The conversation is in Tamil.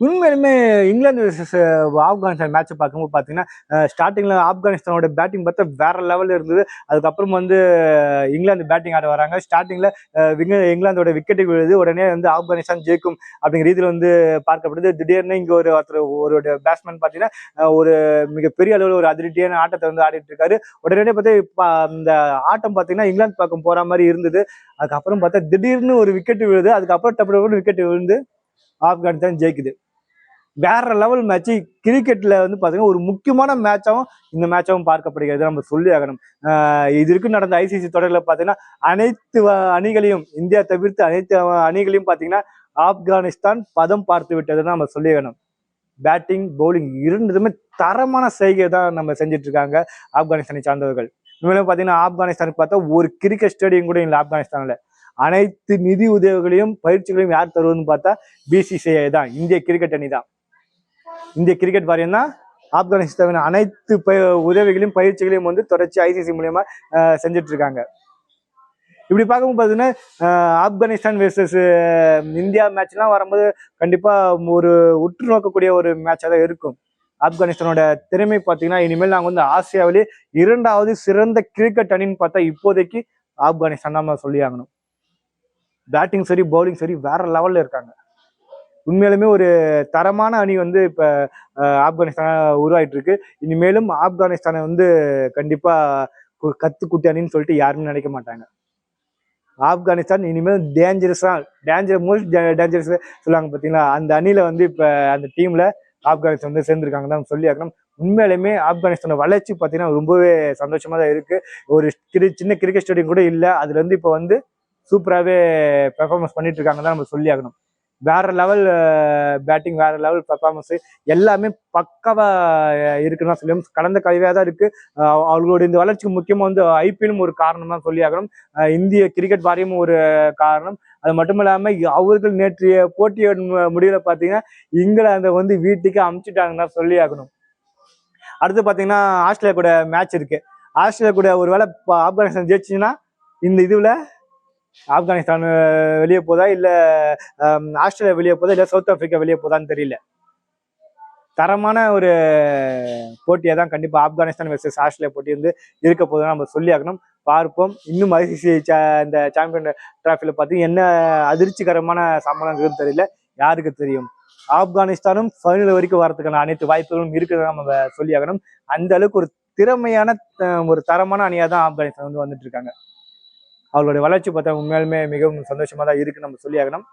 உண்மையிலுமே இங்கிலாந்து ஆப்கானிஸ்தான் மேட்ச்சை பார்க்கும்போது பார்த்தீங்கன்னா ஸ்டார்டிங்கில் ஆப்கானிஸ்தானோட பேட்டிங் பார்த்தா வேற லெவலில் இருந்தது. அதுக்கப்புறம் வந்து இங்கிலாந்து பேட்டிங் ஆட வராங்க. ஸ்டார்டிங்கில் இங்கிலாந்தோட விக்கெட்டு விழுது. உடனே வந்து ஆப்கானிஸ்தான் ஜெயிக்கும் அப்படிங்கிற ரீதியில் வந்து பார்க்கப்படுது. திடீர்னு இங்கே ஒரு ஒருத்தர் ஒரு பேட்ஸ்மேன் பார்த்தீங்கன்னா ஒரு மிகப்பெரிய அளவில் ஒரு அதிரடியான ஆட்டத்தை வந்து ஆடிட்டு இருக்காரு. உடனே பார்த்தா இப்போ இந்த ஆட்டம் பார்த்தீங்கன்னா இங்கிலாந்து பக்கம் போகிற மாதிரி இருந்தது. அதுக்கப்புறம் பார்த்தா திடீர்னு ஒரு விக்கெட் விழுது. அதுக்கப்புறம் டப்பு டப்புனு விக்கெட் விழுந்து ஆப்கானிஸ்தான் ஜெயிக்குது. வேற லெவல் மேட்ச் கிரிக்கெட்ல வந்து பாத்தீங்கன்னா ஒரு முக்கியமான மேட்சாவும் இந்த மேட்சாவும் பார்க்கப்படுகிறது. நம்ம சொல்லி ஆகணும். இது நடந்த ஐசிசி தொடரில் பாத்தீங்கன்னா அனைத்து வ- அணிகளையும் இந்தியா தவிர்த்து அனைத்து அணிகளையும் பாத்தீங்கன்னா ஆப்கானிஸ்தான் பதம் பார்த்து விட்டதை நம்ம சொல்லி ஆகணும். பேட்டிங் பவுலிங் இரண்டுமே தரமான செய்கை தான் நம்ம செஞ்சுட்டு இருக்காங்க ஆப்கானிஸ்தானை சார்ந்தவர்கள். இனிமேலும் பார்த்தீங்கன்னா ஆப்கானிஸ்தானுக்கு பார்த்தா ஒரு கிரிக்கெட் ஸ்டேடியம் கூட இல்லை ஆப்கானிஸ்தானில். அனைத்து நிதி உதவிகளையும் பயிற்சிகளையும் யார் தருவதுன்னு பார்த்தா பிசிசிஐ தான். இந்திய கிரிக்கெட் அணி தான். இந்திய கிரிக்கெட் வாரியம் தான் ஆப்கானிஸ்தானின் அனைத்து ப உதவிகளையும் பயிற்சிகளையும் வந்து தொடர்ச்சி ஐசிசி மூலியமா செஞ்சுட்டு இருக்காங்க இப்படி பார்க்கும்போது பார்த்தீங்கன்னா ஆப்கானிஸ்தான் வெர்சஸ் இந்தியா மேட்ச்லாம் வரும்போது கண்டிப்பாக ஒரு உற்று நோக்கக்கூடிய ஒரு மேட்சாக தான் இருக்கும். ஆப்கானிஸ்தானோட திறமை பார்த்தீங்கன்னா இனிமேல் நாங்கள் வந்து ஆசியாவிலே இரண்டாவது சிறந்த கிரிக்கெட் அணின்னு பார்த்தா இப்போதைக்கு ஆப்கானிஸ்தான் நம்ம சொல்லி ஆகணும் பேட்டிங் சரி பவுலிங் சரி வேற லெவல்ல இருக்காங்க. உண்மையிலுமே ஒரு தரமான அணி வந்து இப்ப அஹ், ஆப்கானிஸ்தான் உருவாயிட்டு இருக்கு இனிமேலும் ஆப்கானிஸ்தானை வந்து கண்டிப்பா கு- கத்து குட்டி அணின்னு சொல்லிட்டு யாருமே நினைக்க மாட்டாங்க. ஆப்கானிஸ்தான் இனிமேல் டேஞ்சரஸா டேஞ்சர் மோஸ்ட் டேஞ்சரஸ் சொல்லுவாங்க பாத்தீங்களா? அந்த அணியில வந்து இப்ப அந்த டீம்ல ஆப்கானிஸ்தான் வந்து சேர்ந்திருக்காங்க தான் சொல்லி ஆகணும். உண்மையிலுமே ஆப்கானிஸ்தானோட வளர்ச்சி பார்த்தீங்கன்னா ரொம்பவே சந்தோஷமா தான் இருக்கு. ஒரு சின்ன கிரிக்கெட் ஸ்டேடியம் கூட இல்லை. அதுல இருந்து இப்போ வந்து சூப்பராகவே பெர்ஃபார்மன்ஸ் பண்ணிட்டு இருக்காங்க தான் நம்ம சொல்லி ஆகணும் வேற லெவல் பேட்டிங் வேற லெவல் பெர்ஃபார்மன்ஸ் எல்லாமே பக்கவா இருக்குன்னு தான் சொல்லி கடந்த கழிவாக தான் இருக்கு. அவர்களோட இந்த வளர்ச்சிக்கு முக்கியமாக வந்து ஐபிஎல்லும் ஒரு காரணம் தான் சொல்லி ஆகணும் இந்திய கிரிக்கெட் வாரியமும் ஒரு காரணம். அது மட்டும் இல்லாமல் அவர்கள் நேற்றைய போட்டியோட முடிவில் பார்த்தீங்கன்னா இங்கிலாந்தை வந்து வீட்டுக்கு அமுச்சிட்டாங்கன்னு தான் சொல்லி ஆகணும் அடுத்து பார்த்தீங்கன்னா ஆஸ்திரேலியா கூட மேட்ச் இருக்கு. ஆஸ்திரேலியா கூட ஒருவேளை இப்ப ஆப்கானிஸ்தான் ஜெயிச்சுன்னா இந்த இதுவில் ஆப்கானிஸ்தான் வெளியே போதா இல்ல ஆஸ்திரேலியா வெளியே போதா இல்ல சவுத் ஆப்பிரிக்கா வெளியே போதான்னு தெரியல. தரமான ஒரு போட்டியை தான் கண்டிப்பா ஆப்கானிஸ்தான் வெர்சஸ் ஆஸ்திரேலியா போட்டி வந்து இருக்க போதுன்னு நம்ம சொல்லி ஆகணும் பார்ப்போம். இன்னும் ஐசிசி இந்த சாம்பியன் டிராஃபியில் பார்த்து என்ன அதிர்ச்சிகரமான சம்பளம் தெரியல. யாருக்கு தெரியும்? ஆப்கானிஸ்தானும் ஃபைனல் வரைக்கும் வரதுக்கான அனைத்து வாய்ப்புகளும் இருக்குன்னு நம்ம சொல்லி ஆகணும் அந்த அளவுக்கு ஒரு திறமையான ஒரு தரமான அணியாக தான் ஆப்கானிஸ்தான் வந்து வந்துட்டு இருக்காங்க. அவர்களுடைய வளர்ச்சி பார்த்தா உண்மையாலுமே மிகவும் சந்தோஷமா தான் இருக்கு நம்ம சொல்லி ஆகணும்